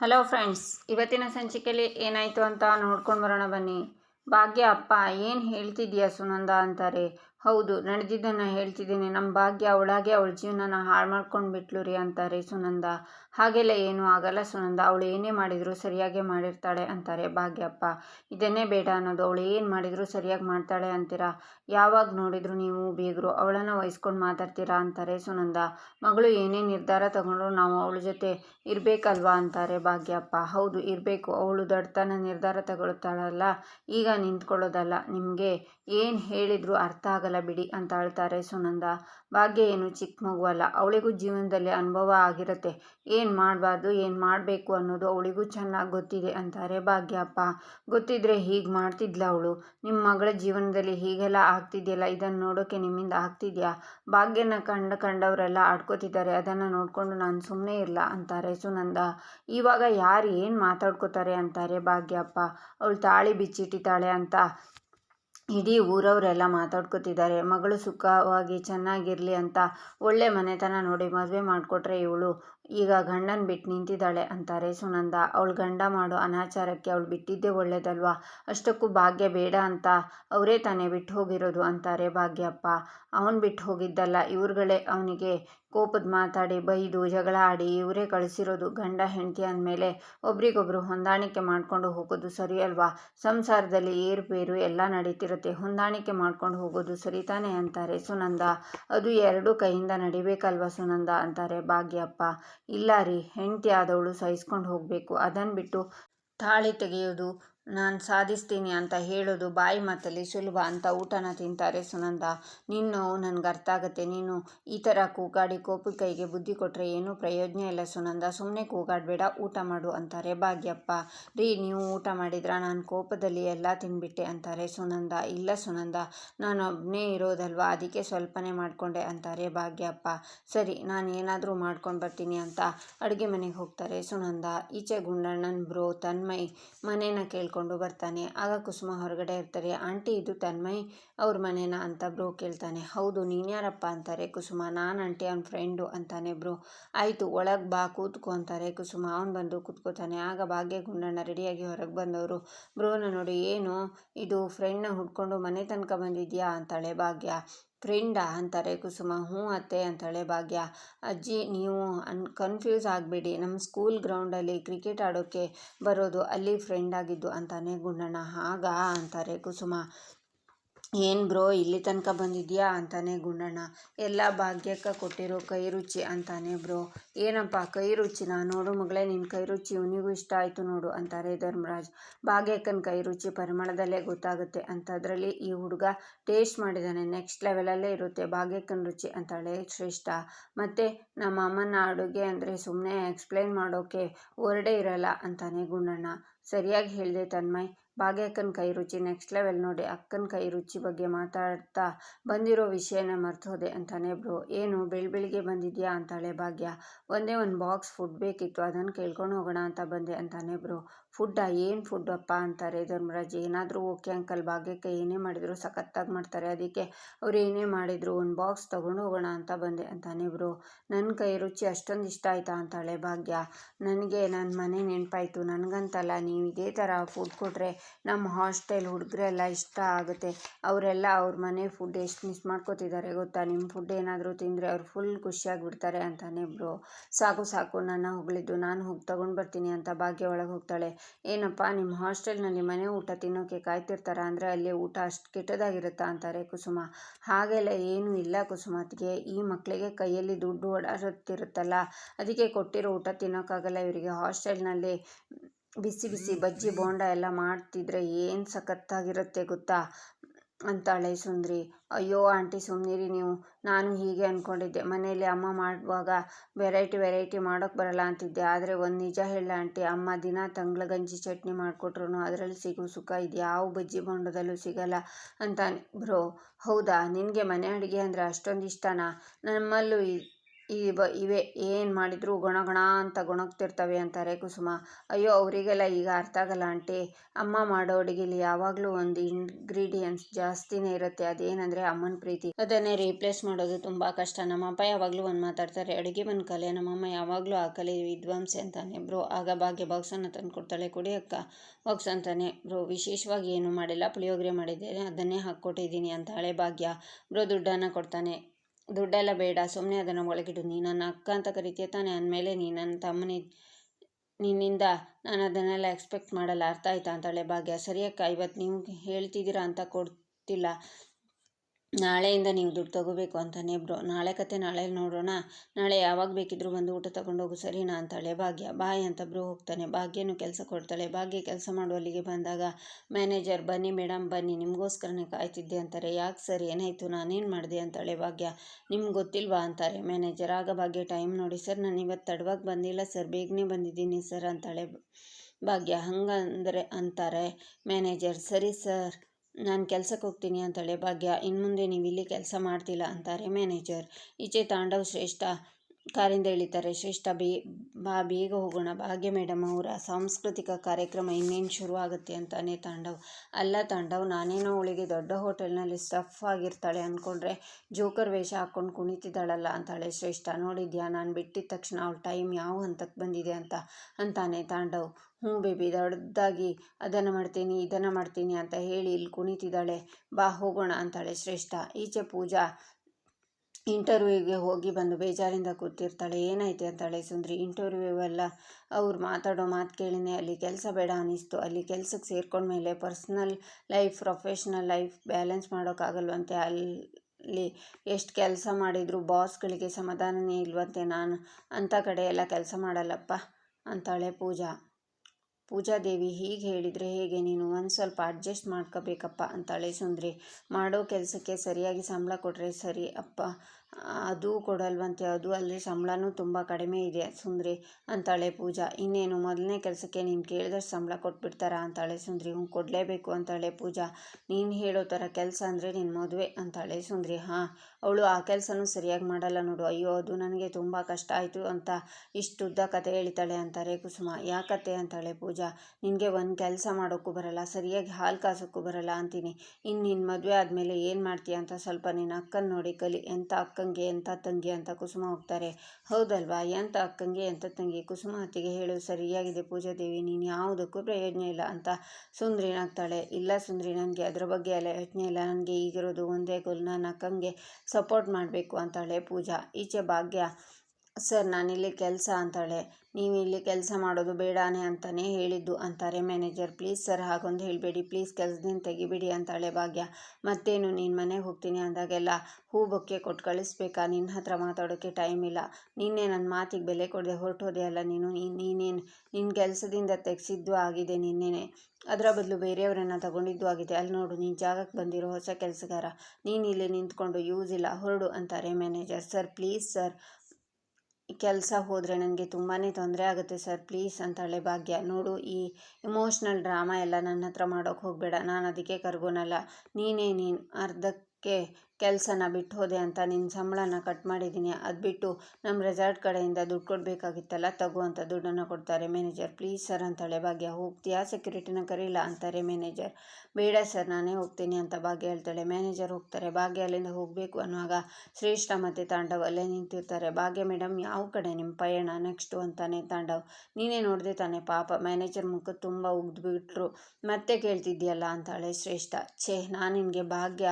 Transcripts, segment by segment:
Hello friends, ಇವತ್ತಿನ ಸಂಚಿಕೆಯಲ್ಲಿ ಏನಾಯಿತು ಅಂತ ನೋಡ್ಕೊಂಡು ಬರೋಣ ಬನ್ನಿ. ಭಾಗ್ಯ, ಅಪ್ಪ, ಏನು ಹೇಳ್ತಿದ್ಯಾ ಸುನಂದ ಅಂತಾರೆ. ಹೌದು, ನಡೆದಿದ್ದನ್ನು ಹೇಳ್ತಿದ್ದೀನಿ. ನಮ್ಮ ಭಾಗ್ಯ, ಅವಳಾಗೆ ಅವಳ ಜೀವನನ ಹಾಳು ಮಾಡ್ಕೊಂಡು ಬಿಟ್ಲು ರೀ ಅಂತಾರೆ ಸುನಂದ. ಹಾಗೆಲ್ಲ ಏನೂ ಆಗಲ್ಲ ಸುನಂದ. ಅವಳು ಏನೇ ಮಾಡಿದರೂ ಸರಿಯಾಗೇ ಮಾಡಿರ್ತಾಳೆ ಅಂತಾರೆ ಭಾಗ್ಯಪ್ಪ. ಇದನ್ನೇ ಬೇಡ ಅನ್ನೋದು. ಅವಳು ಏನು ಮಾಡಿದರೂ ಸರಿಯಾಗಿ ಮಾಡ್ತಾಳೆ ಅಂತೀರಾ? ಯಾವಾಗ ನೋಡಿದ್ರು ನೀವು ಬೀಗರು ಅವಳನ್ನು ವಹಿಸ್ಕೊಂಡು ಮಾತಾಡ್ತೀರಾ ಅಂತಾರೆ ಸುನಂದ. ಮಗಳು ಏನೇ ನಿರ್ಧಾರ ತಗೊಂಡ್ರು ನಾವು ಅವಳ ಜೊತೆ ಇರಬೇಕಲ್ವಾ ಅಂತಾರೆ ಭಾಗ್ಯಪ್ಪ. ಹೌದು, ಇರಬೇಕು. ಅವಳು ದಡ್ತನ ನಿರ್ಧಾರ ತಗೊಳ್ತಾಳಲ್ಲ. ಈಗ ನಿಂತ್ಕೊಳ್ಳೋದಲ್ಲ. ನಿಮಗೆ ಏನು ಹೇಳಿದ್ರು ಅರ್ಥ ಆಗಲ್ಲ ಬಿಡಿ ಅಂತ ಹೇಳ್ತಾರೆ ಸುನಂದ. ಭಾಗ್ಯ ಏನು ಚಿಕ್ಕ ಮಗು ಅಲ್ಲ. ಅವಳಿಗೂ ಜೀವನದಲ್ಲಿ ಅನುಭವ ಆಗಿರುತ್ತೆ. ಏನು ಮಾಡಬಾರ್ದು, ಏನು ಮಾಡಬೇಕು ಅನ್ನೋದು ಅವಳಿಗೂ ಚೆನ್ನಾಗಿ ಗೊತ್ತಿದೆ ಅಂತಾರೆ ಭಾಗ್ಯಪ್ಪ. ಗೊತ್ತಿದ್ರೆ ಹೀಗೆ ಮಾಡ್ತಿದ್ಲ ಅವಳು. ನಿಮ್ಮ ಮಗಳ ಜೀವನದಲ್ಲಿ ಹೀಗೆಲ್ಲ ಆಗ್ತಿದೆಯಲ್ಲ ಇದನ್ನು ನೋಡೋಕ್ಕೆ ನಿಮ್ಮಿಂದ ಆಗ್ತಿದೆಯಾ? ಭಾಗ್ಯನ ಕಂಡು ಕಂಡವರೆಲ್ಲ ಆಡ್ಕೋತಿದ್ದಾರೆ, ಅದನ್ನು ನೋಡಿಕೊಂಡು ನಾನು ಸುಮ್ಮನೆ ಇರಲ್ಲ ಅಂತಾರೆ ಸುನಂದ. ಇವಾಗ ಯಾರು ಏನು ಮಾತಾಡ್ಕೋತಾರೆ ಅಂತಾರೆ ಭಾಗ್ಯಪ್ಪ. ಅವಳು ತಾಳಿ ಬಿಚ್ಚಿಟ್ಟಿದ್ದಾಳೆ ಅಂತ ಇಡೀ ಊರವರೆಲ್ಲ ಮಾತಾಡ್ಕೊತಿದ್ದಾರೆ. ಮಗಳು ಸುಖವಾಗಿ ಚೆನ್ನಾಗಿರಲಿ ಅಂತ ಒಳ್ಳೆ ಮನೆತನ ನೋಡಿ ಮದುವೆ ಮಾಡಿಕೊಟ್ರೆ ಇವಳು. ಈಗ ಗಂಡನ ಬಿಟ್ಟು ನಿಂತಿದ್ದಾಳೆ ಅಂತಾರೆ ಸುನಂದ. ಅವಳು ಗಂಡ ಮಾಡೋ ಅನಾಚಾರಕ್ಕೆ ಅವಳು ಬಿಟ್ಟಿದ್ದೇ ಒಳ್ಳೇದಲ್ವಾ? ಅಷ್ಟಕ್ಕೂ ಭಾಗ್ಯ ಬೇಡ ಅಂತ ಅವರೇ ತಾನೇ ಬಿಟ್ಟು ಹೋಗಿರೋದು ಅಂತಾರೆ ಭಾಗ್ಯಪ್ಪ. ಅವನು ಬಿಟ್ಟು ಹೋಗಿದ್ದಲ್ಲ, ಇವ್ರುಗಳೇ ಅವನಿಗೆ ಕೋಪದ ಮಾತಾಡಿ, ಬೈದು ಜಗಳ ಆಡಿ ಇವರೇ ಕಳಿಸಿರೋದು ಗಂಡ ಹೆಂಡತಿ ಅಂದಮೇಲೆ ಒಬ್ರಿಗೊಬ್ರು ಹೊಂದಾಣಿಕೆ ಮಾಡಿಕೊಂಡು ಹೋಗೋದು ಸರಿ ಅಲ್ವಾ? ಸಂಸಾರದಲ್ಲಿ ಏರುಪೇರು ಎಲ್ಲ ನಡೀತಿರುತ್ತೆ. ಹೊಂದಾಣಿಕೆ ಮಾಡ್ಕೊಂಡು ಹೋಗೋದು ಸರಿ ತಾನೇ ಅಂತಾರೆ ಸುನಂದ. ಅದು ಎರಡು ಕೈಯಿಂದ ನಡಿಬೇಕಲ್ವಾ ಸುನಂದ ಅಂತಾರೆ ಭಾಗ್ಯಪ್ಪ. ಇಲ್ಲ ರೀ, ಹೆಂಡತಿ ಆದವಳು ಸಹಿಸ್ಕೊಂಡು ಹೋಗಬೇಕು. ಅದನ್ನು ಬಿಟ್ಟು ತಾಳಿ ತೆಗೆಯೋದು ನಾನು ಸಾಧಿಸ್ತೀನಿ ಅಂತ ಹೇಳೋದು ಬಾಯಿ ಮಾತಲ್ಲಿ ಸುಲಭ ಅಂತ ಊಟನ ತಿಂತಾರೆ ಸುನಂದ. ನಿನ್ನ ನೋವು ನನಗೆ ಅರ್ಥ ಆಗುತ್ತೆ. ನೀನು ಈ ಥರ ಕೂಗಾಡಿ ಕೋಪಿ ಕೈಗೆ ಬುದ್ಧಿ ಕೊಟ್ಟರೆ ಏನೂ ಪ್ರಯೋಜನ ಇಲ್ಲ ಸುನಂದ. ಸುಮ್ಮನೆ ಕೂಗಾಡಬೇಡ, ಊಟ ಮಾಡು ಅಂತಾರೆ ಭಾಗ್ಯಪ್ಪ. ರೀ, ನೀವು ಊಟ ಮಾಡಿದ್ರಾ ನಾನು ಕೋಪದಲ್ಲಿ ಎಲ್ಲ ತಿನ್ಬಿಟ್ಟೆ ಅಂತಾರೆ ಸುನಂದ. ಇಲ್ಲ ಸುನಂದ, ನಾನು ಒಬ್ಬನೇ ಇರೋದಲ್ವಾ, ಅದಕ್ಕೆ ಸ್ವಲ್ಪನೇ ಮಾಡಿಕೊಂಡೆ ಅಂತಾರೆ ಭಾಗ್ಯಪ್ಪ. ಸರಿ, ನಾನು ಏನಾದರೂ ಮಾಡ್ಕೊಂಡು ಬರ್ತೀನಿ ಅಂತ ಅಡುಗೆ ಮನೆಗೆ ಹೋಗ್ತಾರೆ ಸುನಂದ. ಈಚೆ ಗುಂಡಣ್ಣನ ಬ್ರೋ ತನ್ಮೈ ಮನೇನ ಕೇಳ್ಕೊಂಡು ಕರ್ಕೊಂಡು ಬರ್ತಾನೆ. ಆಗ ಕುಸುಮ ಹೊರಗಡೆ ಇರ್ತಾರೆ. ಆಂಟಿ, ಇದು ತನ್ಮಯ್ ಅವ್ರ ಮನೇನ? ಅಂತ ಬ್ರೋ ಕೇಳ್ತಾನೆ. ಹೌದು ನೀನ್ಯಾರಪ್ಪ ಅಂತಾರೆ? ಕುಸುಮ, ನಾನು ಆಂಟಿ, ಅವ್ನ ಫ್ರೆಂಡು ಅಂತಾನೆ ಬ್ರೋ. ಆಯಿತು, ಒಳಗೆ ಬಾ, ಕೂತ್ಕೋ ಅಂತಾರೆ ಕುಸುಮ. ಅವ್ನು ಬಂದು ಕೂತ್ಕೋತಾನೆ. ಆಗ ಭಾಗ್ಯ ಗುಂಡಣ್ಣ ರೆಡಿಯಾಗಿ ಹೊರಗೆ ಬಂದವರು. ಬ್ರೋನ ನೋಡಿ, ಏನು? ಇದು ಫ್ರೆಂಡ್ನ ಹುಡ್ಕೊಂಡು ಮನೆ ತನಕ ಬಂದಿದ್ಯಾ? ಅಂತಾಳೆ ಭಾಗ್ಯ. ಫ್ರೆಂಡಾ ಅಂತಾರೆ, ಕುಸುಮ, ಹ್ಞೂ, ಅತ್ತೆ ಅಂತಾಳೆ ಭಾಗ್ಯ. ಅಜ್ಜಿ, ನೀವು ಅನ್ ಕನ್ಫ್ಯೂಸ್ ಆಗಬೇಡಿ. ನಮ್ಮ ಸ್ಕೂಲ್ ಗ್ರೌಂಡಲ್ಲಿ ಕ್ರಿಕೆಟ್ ಆಡೋಕ್ಕೆ ಬರೋದು ಅಲ್ಲಿ ಫ್ರೆಂಡ್ ಆಗಿದ್ದು ಅಂತಾನೆ ಗುಂಡಣ್ಣ ಹಾಗಾ ಅಂತಾರೆ ಕುಸುಮ. ಏನು ಬ್ರೋ ಇಲ್ಲಿ ತನಕ ಬಂದಿದ್ಯಾ ಅಂತಾನೆ ಗುಂಡಣ್ಣ. ಎಲ್ಲ ಭಾಗ್ಯಕ್ಕ ಕೊಟ್ಟಿರೋ ಕೈ ರುಚಿ ಅಂತಾನೆ ಬ್ರೋ. ಏನಪ್ಪ ಕೈ ರುಚಿನ ನೋಡು ಮಗಳೇ ನಿನ್ನ ಕೈ ರುಚಿ ಇವನಿಗೂ ಇಷ್ಟ ಆಯಿತು ನೋಡು ಅಂತಾರೆ ಧರ್ಮರಾಜ್. ಭಾಗ್ಯಕ್ಕನ ಕೈ ರುಚಿ ಪರಿಮಳದಲ್ಲೇ ಗೊತ್ತಾಗುತ್ತೆ. ಅಂಥದ್ರಲ್ಲಿ ಈ ಹುಡುಗ ಟೇಸ್ಟ್ ಮಾಡಿದ್ದಾನೆ ನೆಕ್ಸ್ಟ್ ಲೆವೆಲಲ್ಲೇ ಇರುತ್ತೆ ಭಾಗ್ಯಕ್ಕನ ರುಚಿ ಅಂತಾಳೆ ಶ್ರೇಷ್ಠ. ಮತ್ತು ನಮ್ಮ ಅಮ್ಮನ ಅಡುಗೆ ಅಂದರೆ ಸುಮ್ಮನೆ ಎಕ್ಸ್ಪ್ಲೈನ್ ಮಾಡೋಕ್ಕೆ ವರ್ಡೇ ಇರಲ್ಲ ಅಂತಾನೆ ಗುಂಡಣ್ಣ. ಸರಿಯಾಗಿ ಹೇಳಿದೆ ತನ್ಮಯ್. ಭಾಗ್ಯಕ್ಕನ ಕೈ ರುಚಿ ನೆಕ್ಸ್ಟ್ ಲೆವೆಲ್ ನೋಡಿ ಅಕ್ಕನ ಕೈ ರುಚಿ ಬಗ್ಗೆ ಮಾತಾಡ್ತಾ ಬಂದಿರೋ ವಿಷಯನ ಮರ್ತೋದೆ ಅಂತಾನೆ ಬ್ರೋ ಏನು ಬೆಳ್ ಬೆಳಿಗ್ಗೆ ಬಂದಿದ್ಯಾ ಅಂತಾಳೆ ಭಾಗ್ಯ. ಒಂದೇ ಒಂದು ಬಾಕ್ಸ್ ಫುಡ್ ಬೇಕಿತ್ತು ಅದನ್ನು ಕೇಳ್ಕೊಂಡು ಹೋಗೋಣ ಅಂತ ಬಂದೆ ಅಂತಾನೆ ಬ್ರೋ ಫುಡ್ಡಾ? ಏನು ಫುಡ್ಡಪ್ಪ ಅಂತಾರೆ ಧರ್ಮರಾಜ್ ಏನಾದರೂ ಓಕೆ ಅಂಕಲ್ ಭಾಗ್ಯಕ್ಕೆ ಏನೇ ಮಾಡಿದ್ರು ಸಖತ್ತಾಗಿ ಮಾಡ್ತಾರೆ. ಅದಕ್ಕೆ ಅವ್ರು ಏನೇ ಮಾಡಿದ್ರು ಒಂದು ಬಾಕ್ಸ್ ತೊಗೊಂಡು ಹೋಗೋಣ ಅಂತ ಬಂದೆ ಅಂತಾನೆ ಬ್ರೋ ನನ್ನ ಕೈ ರುಚಿ ಅಷ್ಟೊಂದು ಇಷ್ಟ ಆಯ್ತಾ ಅಂತಾಳೆ ಭಾಗ್ಯ ನನಗೆ ನನ್ನ ಮನೆ ನೆನಪಾಯಿತು. ನನಗಂತಲ್ಲ, ನೀವು ಇದೇ ಥರ ಫುಡ್ ಕೊಟ್ಟರೆ ನಮ್ಮ ಹಾಸ್ಟೆಲ್ ಹುಡುಗರೆಲ್ಲ ಇಷ್ಟ ಆಗುತ್ತೆ. ಅವರೆಲ್ಲ ಅವ್ರ ಮನೆ ಫುಡ್ ಎಷ್ಟು ಮಿಸ್ ಮಾಡ್ಕೋತಿದ್ದಾರೆ ಗೊತ್ತಾ? ನಿಮ್ಮ ಫುಡ್ ಏನಾದರೂ ತಿಂದರೆ ಅವ್ರು ಫುಲ್ ಖುಷಿಯಾಗಿಬಿಡ್ತಾರೆ ಅಂತಾನೆ ಬ್ರೋ ಸಾಕು ಸಾಕು, ನನ್ನ ಹೊಗಳಿದ್ದು. ನಾನು ಹೋಗಿ ತೊಗೊಂಡು ಬರ್ತೀನಿ ಅಂತ ಭಾಗ್ಯ ಒಳಗೆ ಹೋಗ್ತಾಳೆ. ಏನಪ್ಪ, ನಿಮ್ಮ ಹಾಸ್ಟೆಲ್ನಲ್ಲಿ ಮನೆ ಊಟ ತಿನ್ನೋಕೆ ಕಾಯ್ತಿರ್ತಾರ? ಅಂದರೆ ಅಲ್ಲಿ ಊಟ ಅಷ್ಟು ಕೆಟ್ಟದಾಗಿರುತ್ತಾ? ಅಂತಾರೆ ಕುಸುಮ. ಹಾಗೆಲ್ಲ ಏನೂ ಇಲ್ಲ ಕುಸುಮತ್ಗೆ. ಈ ಮಕ್ಕಳಿಗೆ ಕೈಯಲ್ಲಿ ದುಡ್ಡು ಓಡಾಡುತ್ತಿರುತ್ತಲ್ಲ, ಅದಕ್ಕೆ ಕೊಟ್ಟಿರೋ ಊಟ ತಿನ್ನೋಕ್ಕಾಗಲ್ಲ. ಇವರಿಗೆ ಹಾಸ್ಟೆಲ್ನಲ್ಲಿ ಬಿಸಿ ಬಿಸಿ ಬಜ್ಜಿ, ಬೋಂಡ ಎಲ್ಲ ಮಾಡ್ತಿದ್ರೆ ಏನು ಸಖತ್ತಾಗಿರುತ್ತೆ ಗೊತ್ತಾ? ಅಂತಾಳೆ ಸುಂದ್ರಿ ಅಯ್ಯೋ ಆಂಟಿ ಸುಮ್ನಿರಿ ನೀವು. ನಾನು ಹೀಗೆ ಅಂದ್ಕೊಂಡಿದ್ದೆ ಮನೆಯಲ್ಲಿ ಅಮ್ಮ ಮಾಡುವಾಗ ವೆರೈಟಿ ವೆರೈಟಿ ಮಾಡೋಕ್ಕೆ ಬರಲ್ಲ ಅಂತಿದ್ದೆ. ಆದರೆ ಒಂದು ನಿಜ ಹೇಳ ಆಂಟಿ, ಅಮ್ಮ ದಿನ ತಂಗ್ಳ ಗಂಜಿ ಚಟ್ನಿ ಮಾಡಿಕೊಟ್ರು ಅದರಲ್ಲಿ ಸಿಗೋ ಸುಖ ಇದು ಯಾವ ಬಜ್ಜಿ ಬೊಂಡದಲ್ಲೂ ಸಿಗಲ್ಲ ಅಂತ ಬ್ರೋ, ಹೌದಾ? ನಿನಗೆ ಮನೆ ಅಡುಗೆ ಅಂದರೆ ಅಷ್ಟೊಂದು ಇಷ್ಟನಾ? ನಮ್ಮಲ್ಲೂ ಇವ ಇವೆ ಏನು ಮಾಡಿದರೂ ಗೊಣ ಗೊಣ ಅಂತ ಗೊಣಗ್ತಿರ್ತವೆ ಅಂತಾರೆ ಕುಸುಮ. ಅಯ್ಯೋ, ಅವರಿಗೆಲ್ಲ ಈಗ ಅರ್ಥ ಆಗಲ್ಲ ಆಂಟಿ. ಅಮ್ಮ ಮಾಡೋ ಅಡುಗೆಲಿ ಯಾವಾಗಲೂ ಒಂದು ಇಂಗ್ರೀಡಿಯೆಂಟ್ಸ್ ಜಾಸ್ತಿನೇ ಇರುತ್ತೆ. ಅದೇನಂದರೆ ಅಮ್ಮನ ಪ್ರೀತಿ. ಅದನ್ನೇ ರೀಪ್ಲೇಸ್ ಮಾಡೋದು ತುಂಬ ಕಷ್ಟ. ನಮ್ಮಪ್ಪ ಯಾವಾಗಲೂ ಒಂದು ಮಾತಾಡ್ತಾರೆ, ಅಡುಗೆ ಒಂದು ಕಲೆ. ನಮ್ಮಮ್ಮ ಯಾವಾಗಲೂ ಆ ಕಲೆ ವಿದ್ವಾಂಸೆ ಅಂತಾನೆ ಬ್ರೋ. ಆಗ ಭಾಗ್ಯ ಬಾಕ್ಸನ್ನು ತಂದು ಕೊಡ್ತಾಳೆ. ಕೊಡಿ ಅಕ್ಕ. ಬಾಕ್ಸ್ ಅಂತಾನೆ. ಬ್ರೋ, ವಿಶೇಷವಾಗಿ ಏನು ಮಾಡಿಲ್ಲ. ಪುಳಿಯೋಗರೆ ಮಾಡಿದ್ದೇನೆ. ಅದನ್ನೇ ಹಾಕ್ಕೊಟ್ಟಿದ್ದೀನಿ ಅಂತಾಳೆ ಭಾಗ್ಯ. ಬ್ರೋ, ದುಡ್ಡನ್ನು ಕೊಡ್ತಾನೆ. ದುಡ್ಡೆಲ್ಲ ಬೇಡ ಸುಮ್ಮನೆ ಅದನ್ನು ಒಳಗಿಡು. ನೀ ನನ್ನ ಅಕ್ಕ ಅಂತ ಕರಿತೀಯ ತಾನೆ? ಅಂದಮೇಲೆ ನೀ ನನ್ನ ತಮ್ಮನಿ, ನಿನ್ನಿಂದ ನಾನು ಅದನ್ನೆಲ್ಲ ಎಕ್ಸ್ಪೆಕ್ಟ್ ಮಾಡಲ್ಲ. ಅರ್ಥ ಆಯ್ತಾ ಅಂತಾಳೆ ಭಾಗ್ಯ. ಸರಿಯಕ್ಕ ಇವತ್ತು ನೀವು ಹೇಳ್ತಿದ್ದೀರಾ ಅಂತ ಕೊಡ್ತಿಲ್ಲ. ನಾಳೆಯಿಂದ ನೀವು ದುಡ್ಡು ತಗೋಬೇಕು ಅಂತಾನೆ ಬ್ರೋ. ನಾಳೆ ಕತೆ ನಾಳೆ ನೋಡೋಣ. ನಾಳೆ ಯಾವಾಗ ಬೇಕಿದ್ರೂ ಬಂದು ಊಟ ತಗೊಂಡೋಗು. ಸರಿನಾ ಅಂತಾಳೆ. ಭಾಗ್ಯ. ಬಾಯ್ ಅಂತ ಬ್ರೋ ಹೋಗ್ತಾನೆ. ಭಾಗ್ಯನು ಕೆಲಸ ಕೊಡ್ತಾಳೆ. ಭಾಗ್ಯ ಕೆಲಸ ಮಾಡುವಲ್ಲಿಗೆ ಬಂದಾಗ, ಮ್ಯಾನೇಜರ್, ಬನ್ನಿ ಮೇಡಮ್ ಬನ್ನಿ. ನಿಮಗೋಸ್ಕರನೇ ಕಾಯ್ತಿದ್ದೆ ಅಂತಾರೆ. ಯಾಕೆ ಸರ್? ಏನಾಯಿತು? ನಾನೇನು ಮಾಡಿದೆ? ಅಂತಾಳೆ ಭಾಗ್ಯ. ನಿಮ್ಗೆ ಗೊತ್ತಿಲ್ವಾ? ಅಂತಾರೆ ಮ್ಯಾನೇಜರ್. ಆಗ ಭಾಗ್ಯ, ಟೈಮ್ ನೋಡಿ. ಸರ್, ನಾನು ಇವತ್ತು ತಡವಾಗಿ ಬಂದಿಲ್ಲ. ಸರ್, ಬೇಗನೆ ಬಂದಿದ್ದೀನಿ ಸರ್ ಅಂತಾಳೆ ಭಾಗ್ಯ. ಹಂಗಂದರೆ ಅಂತಾರೆ ಮ್ಯಾನೇಜರ್. ಸರಿ ಸರ್. ನಾನು ಕೆಲ್ಸಕ್ಕೆ ಹೋಗ್ತೀನಿ ಅಂತಾಳೆ ಭಾಗ್ಯ ಇನ್ನು ಮುಂದೆ ನೀವು ಇಲ್ಲಿ ಕೆಲಸ ಮಾಡ್ತಿಲ್ಲ ಅಂತಾರೆ ಮ್ಯಾನೇಜರ್ ಈಚೆ ತಾಂಡವ್ ಶ್ರೇಷ್ಠ. ಕಾರಿಂದ ಇಳಿತಾರೆ ಶ್ರೇಷ್ಠ ಬೇ, ಬಾ, ಬೇಗ ಹೋಗೋಣ. ಭಾಗ್ಯ ಮೇಡಮ್ ಅವರ ಸಾಂಸ್ಕೃತಿಕ ಕಾರ್ಯಕ್ರಮ ಇನ್ನೇನು ಶುರು ಆಗುತ್ತೆ ಅಂತಾನೆ ತಾಂಡವ್. ಅಲ್ಲ ತಾಂಡವ್, ನಾನೇನೋ ಅವಳಿಗೆ ದೊಡ್ಡ ಹೋಟೆಲ್ನಲ್ಲಿ ಸ್ಟಫ್ ಆಗಿರ್ತಾಳೆ ಅಂದ್ಕೊಂಡ್ರೆ ಜೋಕರ್ ವೇಷ ಹಾಕ್ಕೊಂಡು ಕುಣಿತಿದ್ದಾಳಲ್ಲ ಅಂತಾಳೆ ಶ್ರೇಷ್ಠ. ನೋಡಿದ್ಯಾ? ನಾನು ಬಿಟ್ಟಿದ ತಕ್ಷಣ ಅವಳ ಟೈಮ್ ಯಾವ ಹಂತಕ್ಕೆ ಬಂದಿದೆ ಅಂತ ಅಂತಾನೆ ತಾಂಡವ್. ಹ್ಞೂ ಬೇಬಿ, ದೊಡ್ಡದಾಗಿ ಅದನ್ನು ಮಾಡ್ತೀನಿ, ಇದನ್ನು ಮಾಡ್ತೀನಿ ಅಂತ ಹೇಳಿ ಇಲ್ಲಿ ಕುಣಿತಿದ್ದಾಳೆ. ಬಾ, ಹೋಗೋಣ ಅಂತಾಳೆ ಶ್ರೇಷ್ಠ. ಈಚೆ ಪೂಜಾ ಇಂಟರ್ವ್ಯೂಗೆ ಹೋಗಿ ಬಂದು ಬೇಜಾರಿಂದ ಕೂತಿರ್ತಾಳೆ. ಏನಾಯ್ತು ಅಂತಾಳೆ, ಸುಂದ್ರಿ, ಇಂಟರ್ವ್ಯೂ ಎಲ್ಲ ಅವ್ರು ಮಾತಾಡೋ ಮಾತು ಕೇಳಿನೇ ಅಲ್ಲಿ ಕೆಲಸ ಬೇಡ ಅನ್ನಿಸ್ತು ಅಲ್ಲಿ ಕೆಲಸಕ್ಕೆ ಸೇರ್ಕೊಂಡ್ಮೇಲೆ personal life, professional life balance ಮಾಡೋಕ್ಕಾಗಲ್ವಂತೆ. ಅಲ್ಲಿ ಎಷ್ಟು ಕೆಲಸ ಮಾಡಿದರೂ ಬಾಸ್ಗಳಿಗೆ ಸಮಾಧಾನನೇ ಇಲ್ವಂತೆ ನಾನು. ಅಂಥ ಕಡೆ ಎಲ್ಲ ಕೆಲಸ ಮಾಡಲ್ಲಪ್ಪ, ಅಂತಾಳೆ ಪೂಜಾ. ಪೂಜಾದೇವಿ ಹೀಗೆ ಹೇಳಿದರೆ ಹೇಗೆ ನೀನು ಒಂದು ಸ್ವಲ್ಪ ಅಡ್ಜಸ್ಟ್ ಮಾಡ್ಕೋಬೇಕಪ್ಪ ಅಂತಾಳೆ ಸುಂದ್ರಿ. ಮಾಡೋ ಕೆಲಸಕ್ಕೆ ಸರಿಯಾಗಿ ಸಂಬಳ ಕೊಟ್ಟರೆ ಸರಿ ಅಪ್ಪ. ಅದು ಕೊಡಲ್ವಂತೆ. ಅದು ಅಲ್ಲಿ ಸಂಬಳನೂ ತುಂಬ ಕಡಿಮೆ ಇದೆ. ಸುಂದ್ರಿ ಅಂತಾಳೆ ಪೂಜಾ. ಇನ್ನೇನು, ಮೊದಲನೇ ಕೆಲಸಕ್ಕೆ ನೀನು ಕೇಳಿದಷ್ಟು ಸಂಬಳ ಕೊಟ್ಬಿಡ್ತಾರಾ ಅಂತಾಳೆ ಸುಂದ್ರಿ. ಹ್ಞೂ ಕೊಡಲೇಬೇಕು ಅಂತಾಳೆ ಪೂಜಾ. ನೀನು ಹೇಳೋ ಥರ ಕೆಲಸ ಅಂದರೆ ನಿನ್ನ ಮದುವೆ ಅಂತಾಳೆ ಸುಂದ್ರಿ. ಹಾಂ, ಅವಳು ಆ ಕೆಲಸನೂ ಸರಿಯಾಗಿ ಮಾಡಲ್ಲ ನೋಡು. ಅಯ್ಯೋ, ಅದು ನನಗೆ ತುಂಬ ಕಷ್ಟ ಆಯಿತು ಅಂತ ಇಷ್ಟುದ್ದ ಕತೆ ಹೇಳ್ತಾಳೆ ಅಂತಾರೆ ಕುಸುಮ. ಯಾಕತ್ತೆ ಅಂತಾಳೆ ಪೂಜಾ. ನಿನಗೆ ಒಂದು ಕೆಲಸ ಮಾಡೋಕ್ಕೂ ಬರಲ್ಲ. ಸರಿಯಾಗಿ ಹಾಲು ಕಾಸೋಕ್ಕೂ ಬರಲ್ಲ ಅಂತೀನಿ. ಇನ್ನು ನಿನ್ನ ಮದುವೆ ಆದಮೇಲೆ ಏನು ಮಾಡ್ತೀಯ ಅಂತ ಸ್ವಲ್ಪ ನಿನ್ನ ಅಕ್ಕನ ನೋಡಿ ಕಲಿ. ಎಂಥ ಅಕ್ಕ ಅಕ್ಕಂಗೆ ಎಂಥ ತಂಗಿ ಅಂತ ಕುಸುಮ ಹೋಗ್ತಾರೆ. ಹೌದಲ್ವಾ? ಎಂಥ ಅಕ್ಕಂಗೆ ಎಂಥ ತಂಗಿ? ಕುಸುಮ ಅತ್ತಿಗೆ ಹೇಳು, ಸರಿಯಾಗಿದೆ ಪೂಜಾದೇವಿ ನೀನು ಯಾವುದಕ್ಕೂ ಪ್ರಯೋಜನ ಇಲ್ಲ ಅಂತ ಸುಂದ್ರಿ ನಗ್ತಾಳೆ ಇಲ್ಲ ಸುಂದ್ರಿ, ನನಗೆ ಅದರ ಬಗ್ಗೆ ಎಲ್ಲ ಯೋಚನೆ ಇಲ್ಲ. ನನಗೆ ಈಗಿರೋದು ಒಂದೇ ಗೋಲ್ ನಾನು ಅಕ್ಕಂಗೆ ಸಪೋರ್ಟ್ ಮಾಡಬೇಕು ಅಂತಾಳೆ ಪೂಜಾ. ಈಚೆ ಭಾಗ್ಯ. ಸರ್ ನಾನಿಲ್ಲಿ ಕೆಲಸ ಅಂತಾಳೆ. ನೀವು ಇಲ್ಲಿ ಕೆಲಸ ಮಾಡೋದು ಬೇಡಾನೆ ಅಂತಲೇ ಹೇಳಿದ್ದು ಅಂತಾರೆ ಮ್ಯಾನೇಜರ್. ಪ್ಲೀಸ್ ಸರ್, ಹಾಗೊಂದು ಹೇಳಬೇಡಿ. ಪ್ಲೀಸ್ ಕೆಲಸದಿಂದ ತೆಗಿಬೇಡಿ ಅಂತಾಳೆ ಭಾಗ್ಯ. ಮತ್ತೇನು, ನೀನು ಮನೆಗೆ ಹೋಗ್ತೀನಿ ಅಂದಾಗೆಲ್ಲ ಹೂ ಬೊಕ್ಕೆ ಕೊಟ್ಟು ಕಳಿಸ್ಬೇಕಾ? ನಿನ್ನ ಹತ್ರ ಮಾತಾಡೋಕ್ಕೆ ಟೈಮ್ ಇಲ್ಲ. ನಿನ್ನೆ ನನ್ನ ಮಾತಿಗೆ ಬೆಲೆ ಕೊಡದೆ ಹೊರಟೋದೆ ಅಲ್ಲ ನೀನು? ನೀನೇನು? ನಿನ್ನ ಕೆಲಸದಿಂದ ತೆಗೆಸಿದ್ದು ಆಗಿದೆ ನಿನ್ನೆನೆ. ಅದರ ಬದಲು ಬೇರೆಯವರನ್ನ ತಗೊಂಡಿದ್ದು ಆಗಿದೆ. ಅಲ್ಲಿ ನೋಡು, ನೀನು ಜಾಗಕ್ಕೆ ಬಂದಿರೋ ಹೊಸ ಕೆಲಸಗಾರ. ನೀನು ಇಲ್ಲಿ ನಿಂತ್ಕೊಂಡು ಯೂಸ್ ಇಲ್ಲ. ಹೊರಡು ಅಂತಾರೆ ಮ್ಯಾನೇಜರ್. ಸರ್, ಪ್ಲೀಸ್ ಸರ್ ಕೆಲಸ ಹೋದರೆ ನನಗೆ ತುಂಬಾ ತೊಂದರೆ ಆಗುತ್ತೆ ಸರ್. ಪ್ಲೀಸ್ ಅಂತಾಳೆ ಭಾಗ್ಯ. ನೋಡು, ಈ ಇಮೋಷ್ನಲ್ ಡ್ರಾಮಾ ಎಲ್ಲ ನನ್ನ ಹತ್ರ ಮಾಡೋಕೆ ಹೋಗಬೇಡ. ನಾನು ಅದಕ್ಕೆ ಕರ್ಗೋನಲ್ಲ. ನೀನೇ ನೀನು ಅರ್ಧಕ್ಕೆ ಕೆಲಸನ ಬಿಟ್ಟು ಹೋದೆ ಅಂತ ನಿನ್ನ ಸಂಬಳನ ಕಟ್ ಮಾಡಿದ್ದೀನಿ ಅದು ಬಿಟ್ಟು ನಮ್ಮ ರೆಸಾರ್ಟ್ ಕಡೆಯಿಂದ ದುಡ್ಡು ಕೊಡಬೇಕಾಗಿತ್ತಲ್ಲ, ತಗೋ ಅಂತ ದುಡ್ಡನ್ನು ಕೊಡ್ತಾರೆ ಮ್ಯಾನೇಜರ್ ಪ್ಲೀಸ್ ಸರ್ ಅಂತಾಳೆ ಭಾಗ್ಯ. ಹೋಗ್ತೀಯಾ? ಸೆಕ್ಯೂರಿಟಿನ ಕರೀಲ್ಲ ಅಂತಾರೆ ಮ್ಯಾನೇಜರ್ ಬೇಡ ಸರ್ ನಾನೇ ಹೋಗ್ತೀನಿ, ಅಂತ ಭಾಗ್ಯ ಹೇಳ್ತಾಳೆ. ಮ್ಯಾನೇಜರ್ ಹೋಗ್ತಾರೆ. ಭಾಗ್ಯ ಅಲ್ಲಿಂದ ಹೋಗಬೇಕು ಅನ್ನುವಾಗ ಶ್ರೇಷ್ಠ ಮತ್ತು ತಾಂಡವ್ ಅಲ್ಲೇ ನಿಂತಿರ್ತಾರೆ. ಭಾಗ್ಯ ಮೇಡಮ್ ಯಾವ ಕಡೆ ನಿಮ್ಮ ಪಯಣ? ನೆಕ್ಸ್ಟು ಅಂತಾನೆ ತಾಂಡವ್. ನೀನೇ ನೋಡಿದೆ ತಾನೆ ಪಾಪ. ಮ್ಯಾನೇಜರ್ ಮುಖ ತುಂಬ ಉಗ್ದುಬಿಟ್ರು. ಮತ್ತೆ ಕೇಳ್ತಿದ್ದೀಯಲ್ಲ? ಅಂತಾಳೆ ಶ್ರೇಷ್ಠ. ಛೇ, ನಾನು ನಿನಗೆ ಭಾಗ್ಯ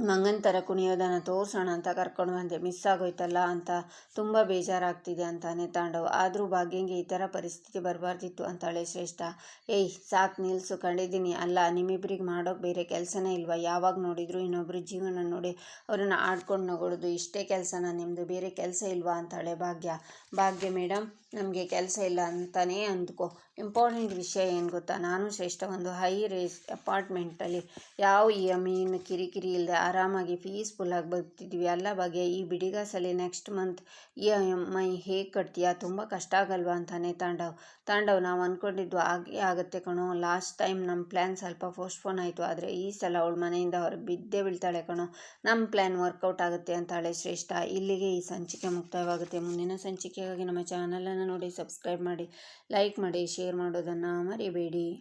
ಮಂಗನ ಥರ ಕುಣಿಯೋದನ್ನು ತೋರಿಸೋಣ ಅಂತ ಕರ್ಕೊಂಡು ಬಂದೆ. ಮಿಸ್ ಆಗೋಯ್ತಲ್ಲ ಅಂತ. ತುಂಬ ಬೇಜಾರಾಗ್ತಿದೆ ಅಂತಾನೆ ತಾಂಡವ್. ಆದರೂ ಭಾಗ್ಯಂಗೆ ಈ ಥರ ಪರಿಸ್ಥಿತಿ ಬರಬಾರ್ದಿತ್ತು ಅಂತಾಳೆ ಶ್ರೇಷ್ಠ. ಏಯ್, ಸಾಕು, ನಿಲ್ಸು. ಕಂಡಿದ್ದೀನಿ. ಅಲ್ಲ ನಿಮ್ಮಿಬ್ಬರಿಗೆ ಮಾಡೋಕೆ ಬೇರೆ ಕೆಲಸನೇ ಇಲ್ವಾ? ಯಾವಾಗ ನೋಡಿದ್ರು ಇನ್ನೊಬ್ರ ಜೀವನ ನೋಡಿ ಅವ್ರನ್ನ ಆಡ್ಕೊಂಡು ನಗೊಳ್ಳೋದು ಇಷ್ಟೇ ಕೆಲಸನ. ನಿಮ್ಮದು ಬೇರೆ ಕೆಲಸ ಇಲ್ವಾ? ಅಂತಾಳೆ ಭಾಗ್ಯ. ಭಾಗ್ಯ ಮೇಡಮ್ ನಮಗೆ ಕೆಲಸ ಇಲ್ಲ ಅಂತಲೇ ಅಂದ್ಕೋ. ಇಂಪಾರ್ಟೆಂಟ್ ವಿಷಯ ಏನು ಗೊತ್ತಾ? ನಾನು ಶ್ರೇಷ್ಠ ಒಂದು ಹೈ ರೇಸ್ ಅಪಾರ್ಟ್ಮೆಂಟಲ್ಲಿ ಯಾವ ಐನ ಕಿರಿಕಿರಿ ಇಲ್ಲದೆ ಆರಾಮಾಗಿ ಪೀಸ್ಫುಲ್ಲಾಗಿ ಬರ್ತಿದ್ವಿ. ಎಲ್ಲ ಬಗೆಯ ಈ ಬಿಡಿಗಾಸಲ್ಲಿ next month E M I ಹೇಗೆ ಕಟ್ತೀಯಾ? ತುಂಬ ಕಷ್ಟ ಆಗಲ್ವಾ ಅಂತಾನೆ ತಾಂಡವ್. ತಾಂಡವ್, ನಾವು ಅಂದ್ಕೊಂಡಿದ್ದು ಆಗೇ ಆಗುತ್ತೆ ಕಣೋ. ಲಾಸ್ಟ್ ಟೈಮ್ ನಮ್ಮ ಪ್ಲ್ಯಾನ್ ಸ್ವಲ್ಪ ಪೋಸ್ಟ್ಪೋನ್ ಆಯಿತು. ಆದರೆ ಈ ಸಲ ಅವಳ ಮನೆಯಿಂದ ಹೊರಗೆ ಬಿದ್ದೇ ಬೀಳ್ತಾಳೆ ಕಣೋ. ನಮ್ಮ ಪ್ಲ್ಯಾನ್ ವರ್ಕೌಟ್ ಆಗುತ್ತೆ ಅಂತಾಳೆ ಶ್ರೇಷ್ಠ. ಇಲ್ಲಿಗೆ ಈ ಸಂಚಿಕೆ ಮುಕ್ತಾಯವಾಗುತ್ತೆ. ಮುಂದಿನ ಸಂಚಿಕೆಗಾಗಿ ನಮ್ಮ ಚಾನಲನ್ನು ನೋಡಿ ಸಬ್ಸ್ಕ್ರೈಬ್ ಮಾಡಿ ಲೈಕ್ ಮಾಡಿ ಶೇರ್ ಮಾಡೋದನ್ನು ಮರಿಬೇಡಿ.